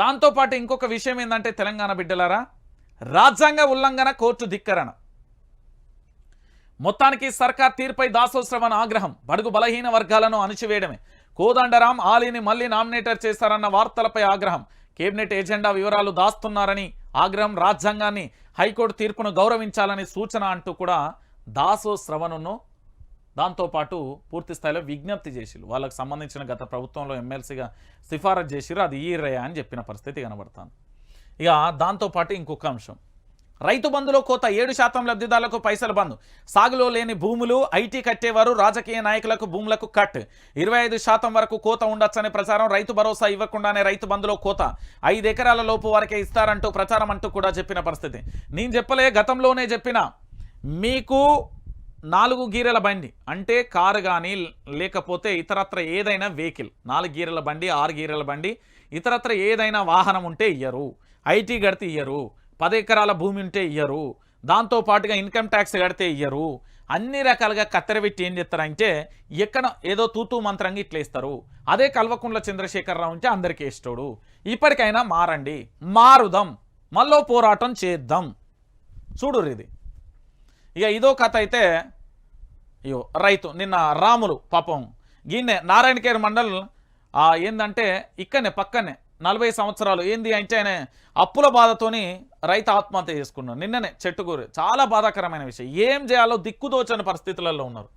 దాంతోపాటు ఇంకొక విషయం ఏంటంటే తెలంగాణ బిడ్డలారా రాజ్యాంగ ఉల్లంఘన కోర్టు ధిక్కరణ. మొత్తానికి సర్కార్ తీర్పై దాసోత్సవం ఆగ్రహం బడుగు బలహీన వర్గాలను అణిచివేయడమే. కోదండరాం ఆలీని మళ్ళీ నామినేటర్ చేశారన్న వార్తలపై ఆగ్రహం. కేబినెట్ ఎజెండా వివరాలు దాస్తున్నారని ఆగ్రహం రాజ్యాంగాన్ని హైకోర్టు తీర్పును గౌరవించాలని సూచన అంటూ కూడా దాసోశ్రవణను దాంతోపాటు పూర్తి స్థాయిలో విజ్ఞప్తి చేసిరు వాళ్ళకు సంబంధించిన గత ప్రభుత్వంలో ఎమ్మెల్సీగా సిఫారసు చేసిరు. అది ఈ రే అని చెప్పిన పరిస్థితి కనబడుతుంది. ఇక దాంతోపాటు ఇంకొక అంశం. రైతు బంధులో కోత ఏడు శాతం లబ్ధిదారులకు పైసలు బంద్ సాగులో లేని భూములు ఐటీ కట్టేవారు రాజకీయ నాయకులకు భూములకు కట్. ఇరవై ఐదు శాతం వరకు కోత ఉండొచ్చనే ప్రచారం రైతు భరోసా ఇవ్వకుండానే రైతు బంధులో కోత. ఐదు ఎకరాల లోపు వరకే ఇస్తారంటూ ప్రచారం అంటూ కూడా చెప్పిన పరిస్థితి. నేను చెప్పలే గతంలోనే చెప్పిన. మీకు నాలుగు గీరెల బండి అంటే కారు కానీ లేకపోతే ఇతరత్ర ఏదైనా వెహికల్. నాలుగు గీరెల బండి ఆరు గీరెల బండి ఇతరత్ర ఏదైనా వాహనం ఉంటే ఇయ్యరు. ఐటీ కడితే ఇయ్యరు. పది ఎకరాల భూమి ఉంటే ఇయ్యరు. దాంతో పాటుగా ఇన్కమ్ ట్యాక్స్ కడితే ఇయ్యరు. అన్ని రకాలుగా కత్తెరబెట్టి ఏం చేస్తారంటే ఎక్కడ ఏదో తూతూ మంత్రంగా ఇట్లా ఇస్తారు అదే కల్వకుండ్ల చంద్రశేఖరరావు ఉంటే అందరికీ ఇష్టోడు ఇప్పటికైనా మారండి. మారుదాం. మళ్ళీ పోరాటం చేద్దాం. చూడురు ఇది. ఇక ఇదో కథ అయితే అయ్యో రైతు నిన్న రాములు పాపం. గిన్నె నారాయణకేర్ మండల్ ఏందంటే ఇక్కడనే పక్కనే నలభై సంవత్సరాలు. ఏంది అంటే ఆయన అప్పుల బాధతోని రైతు ఆత్మహత్య చేసుకున్నాడు. నిన్ననే చెట్టుకూరు. చాలా బాధాకరమైన విషయం. ఏం చేయాలో దిక్కుదోచని పరిస్థితులలో ఉన్నారు.